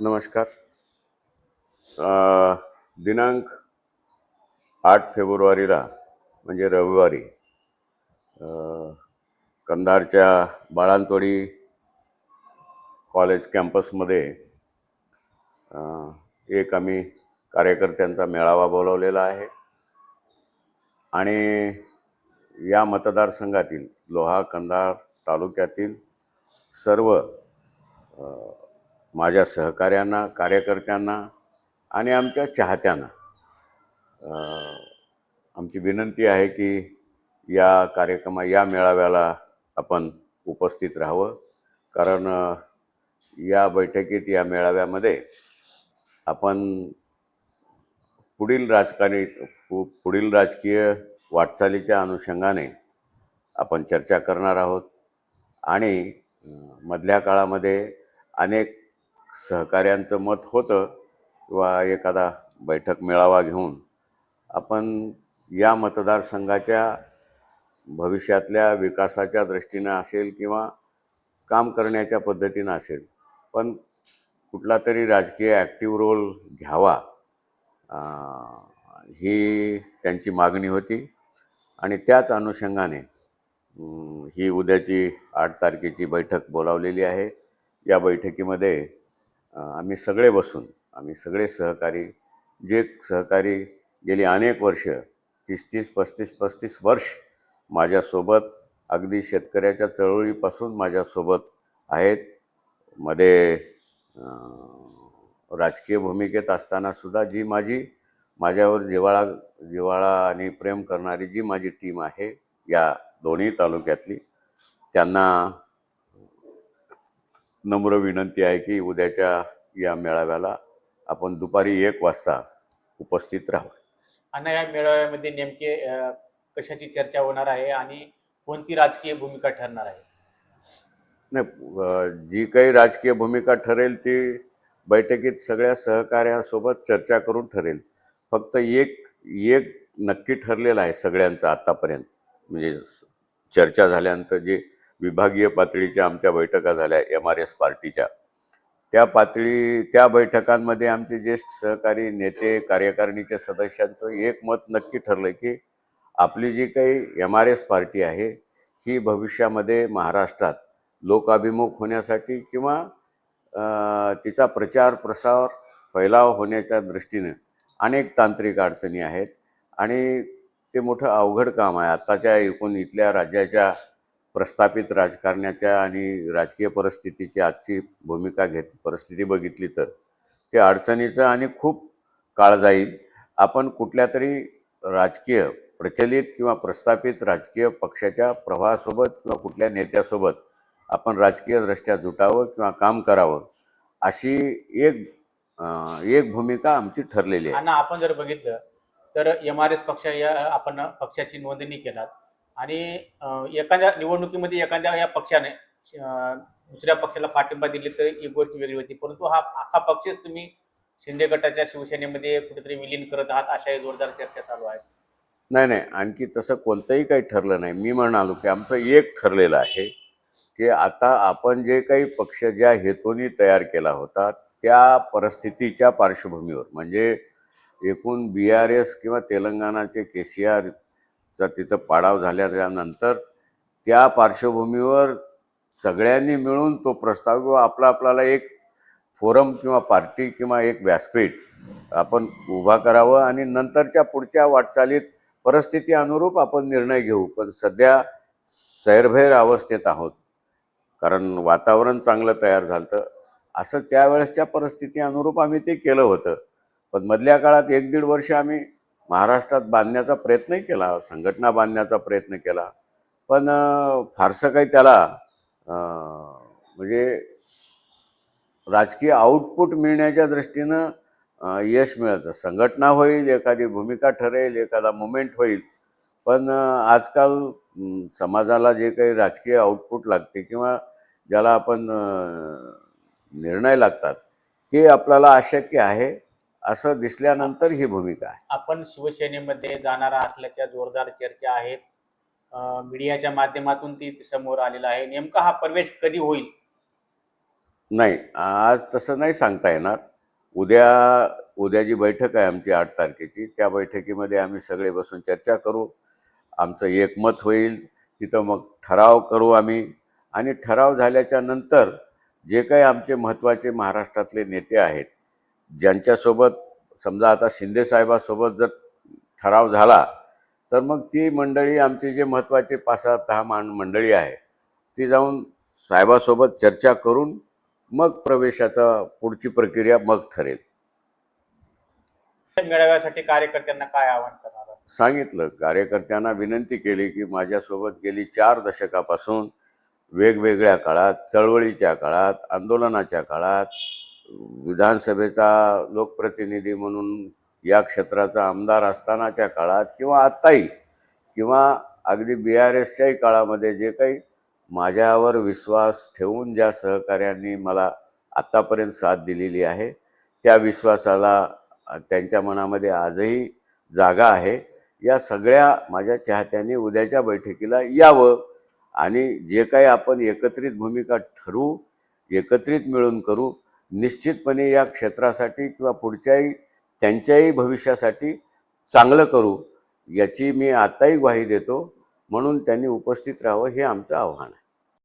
नमस्कार. दिनांक आठ फेब्रुवारीला म्हणजे रविवारी कंधारच्या बाळांतोडी कॉलेज कॅम्पसमध्ये एक आम्ही कार्यकर्त्यांचा मेळावा बोलवलेला आहे. आणि या मतदारसंघातील लोहा कंधार तालुक्यातील सर्व माझ्या सहकाऱ्यांना कार्यकर्त्यांना आणि आमच्या चाहत्यांना. आमची विनंती आहे की या कार्यक्रमा या मेळाव्याला आपण उपस्थित राहावं. कारण या बैठकीत या मेळाव्यामध्ये आपण पुढील राजकारणी पु पुढील राजकीय वाटचालीच्या अनुषंगाने आपण चर्चा करणार आहोत. आणि मधल्या काळामध्ये अनेक सहकाऱ्यांचं मत होतं किंवा एखादा बैठक मेळावा घेऊन आपण या मतदारसंघाच्या भविष्यातल्या विकासाच्या दृष्टीनं असेल किंवा काम करण्याच्या पद्धतीनं असेल पण कुठला तरी राजकीय ॲक्टिव्ह रोल घ्यावा ही त्यांची मागणी होती. आणि त्याच अनुषंगाने ही उद्याची आठ तारखेची बैठक बोलावलेली आहे. या बैठकीमध्ये आम्ही सगळे बसून आम्ही सगळे सहकारी जे सहकारी गेली अनेक वर्ष तीस तीस पस्तीस पस्तीस वर्ष माझ्यासोबत अगदी शेतकऱ्याच्या चळवळीपासून माझ्यासोबत आहेत. मध्ये राजकीय भूमिकेत असतानासुद्धा जी माझी माझ्यावर जिव्हाळा जिव्हाळा आणि प्रेम करणारी जी माझी टीम आहे या दोन्ही तालुक्यातली त्यांना नम्र विनंती आहे की उद्याच्या या मेळाव्याला आपण दुपारी एक वाजता उपस्थित राहू आणि या मेळाव्यामध्ये नेमके कशाची चर्चा होणार आहे आणि कोणती राजकीय भूमिका ठरणार आहे? नाही जी काही राजकीय भूमिका ठरेल ती बैठकीत सगळ्या सहकार्यासोबत चर्चा करून ठरेल. फक्त एक एक नक्की ठरलेलं आहे सगळ्यांचं आत्तापर्यंत म्हणजे चर्चा झाल्यानंतर जे विभागीय पातळीच्या आमच्या बैठका झाल्या एम आर एस पार्टीच्या. त्या पातळी त्या बैठकांमध्ये आमचे ज्येष्ठ सहकारी नेते कार्यकारिणीच्या सदस्यांचं एक मत नक्की ठरलं की आपली जी काही एम आर एस पार्टी आहे ही भविष्यामध्ये महाराष्ट्रात लोकाभिमुख होण्यासाठी किंवा तिचा प्रचार प्रसार फैलाव होण्याच्या दृष्टीने अनेक तांत्रिक अडचणी आहेत. आणि ते मोठं अवघड काम आहे. आत्ताच्या एकूण इथल्या राज्याच्या प्रस्थापित राजकारण्याच्या आणि राजकीय परिस्थितीची आजची भूमिका घेत परिस्थिती बघितली तर ते अडचणीचं आणि खूप काळ जाईल. आपण कुठल्या तरी राजकीय प्रचलित किंवा प्रस्थापित राजकीय पक्षाच्या प्रवाहासोबत किंवा कुठल्या नेत्यासोबत आपण राजकीयदृष्ट्या जुटावं किंवा काम करावं अशी एक एक भूमिका आमची ठरलेली आहे. आणि आपण जर बघितलं तर एम आर एस पक्ष या आपण पक्षाची नोंदणी केलात. आणि एखाद्या निवडणुकीमध्ये एखाद्या या पक्षाने दुसऱ्या पक्षाला पाठिंबा दिली तर एक गोष्ट वेगळी होती. परंतु हा अख्खा पक्षच तुम्ही शिंदे गटाच्या शिवसेनेमध्ये कुठेतरी विलीन करत आहात अशा जोरदार चर्चा चालू आहे. नाही नाही. आणखी तसं कोणतंही काही ठरलं नाही. मी म्हणालो की आमचं एक ठरलेलं आहे की आता आपण जे काही पक्ष ज्या हेतूने तयार केला होता त्या परिस्थितीच्या पार्श्वभूमीवर म्हणजे एकूण बी आर एस किंवा तेलंगणाचे के सी आर चा तिथं पाडाव झाल्यानंतर त्या पार्श्वभूमीवर सगळ्यांनी मिळून तो प्रस्ताव किंवा आपला आपल्याला एक फोरम किंवा पार्टी किंवा एक व्यासपीठ आपण उभा करावं आणि नंतरच्या पुढच्या वाटचालीत परिस्थिती अनुरूप आपण निर्णय घेऊ. पण सध्या सैरभैर अवस्थेत आहोत. कारण वातावरण चांगलं तयार झालं असं त्यावेळेसच्या परिस्थिती अनुरूप आम्ही ते केलं होतं. पण मधल्या काळात एक दीड वर्ष आम्ही महाराष्ट्रात बांधण्याचा प्रयत्नही केला संघटना बांधण्याचा प्रयत्न केला. पण फारसं काही त्याला म्हणजे राजकीय आउटपुट मिळण्याच्या दृष्टीनं यश मिळतं. संघटना होईल एखादी भूमिका ठरेल एखादा मुमेंट होईल. पण आजकाल समाजाला जे काही राजकीय आउटपुट लागते किंवा ज्याला आपण निर्णय लागतात ते आपल्याला अशक्य आहे. असं दिसल्यानंतर ही भूमिका आहे. आपण शिवसेनेमध्ये जाणार असल्याच्या जोरदार चर्चा आहेत. मीडियाच्या माध्यमातून ती समोर आलेला आहे. नेमका हा प्रवेश कधी होईल? नाही आज तसं नाही सांगता येणार. उद्या उद्या जी बैठक आहे आमची आठ तारखेची त्या बैठकीमध्ये आम्ही सगळे बसून चर्चा करू. आमचं एकमत होईल. तिथं मग ठराव करू आम्ही. आणि ठराव झाल्याच्यानंतर जे काही आमचे महत्त्वाचे महाराष्ट्रातले नेते आहेत ज्यांच्यासोबत समजा आता शिंदेसाहेबासोबत जर ठराव झाला तर मग ती मंडळी आमची जे महत्त्वाचे पाच सात दहा मान मंडळी आहे ती जाऊन साहेबासोबत चर्चा करून मग प्रवेशाचा पुढची प्रक्रिया मग ठरेल मेळाव्यासाठी कार्यकर्त्यांना काय आवाहन करणार? सांगितलं कार्यकर्त्यांना विनंती केली की माझ्यासोबत गेली चार दशकापासून वेगवेगळ्या काळात चळवळीच्या काळात आंदोलनाच्या काळात विधानसभेचा लोकप्रतिनिधी म्हणून या क्षेत्राचा आमदार असतानाच्या काळात किंवा आत्ताही किंवा अगदी बी आर एसच्याही काळामध्ये जे काही माझ्यावर विश्वास ठेवून ज्या सहकाऱ्यांनी मला आत्तापर्यंत साथ दिलेली आहे त्या विश्वासाला त्यांच्या मनामध्ये आजही जागा आहे. या सगळ्या माझ्या चाहत्यांनी उद्याच्या बैठकीला यावं आणि जे काही आपण एकत्रित भूमिका ठरवू एकत्रित मिळून करू निश्चितपणे या क्षेत्रासाठी किंवा पुढच्याही त्यांच्याही भविष्यासाठी चांगलं करू याची मी आत्ताही ग्वाही देतो. म्हणून त्यांनी उपस्थित राहावं हे आमचं आव्हान आहे.